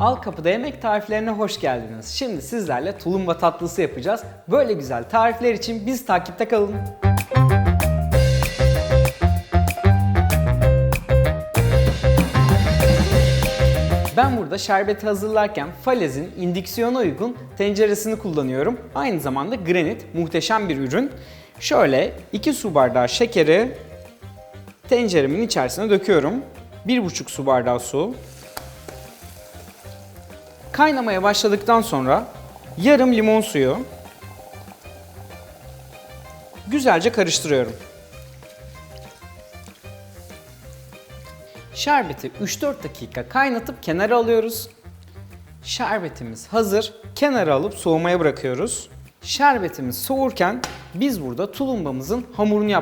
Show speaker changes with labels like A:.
A: Al Kapıda Yemek Tariflerine hoş geldiniz. Şimdi sizlerle tulumba tatlısı yapacağız. Böyle güzel tarifler için biz takipte kalın. Ben burada şerbeti hazırlarken Falez'in indüksiyona uygun tenceresini kullanıyorum. Aynı zamanda granit muhteşem bir ürün. Şöyle 2 su bardağı şekeri tenceremin içerisine döküyorum. 1,5 su bardağı su. Kaynamaya başladıktan sonra yarım limon suyu güzelce karıştırıyorum. Şerbeti 3-4 dakika kaynatıp kenara alıyoruz. Şerbetimiz hazır. Kenara alıp soğumaya bırakıyoruz. Şerbetimiz soğurken biz burada tulumbamızın hamurunu yapmaya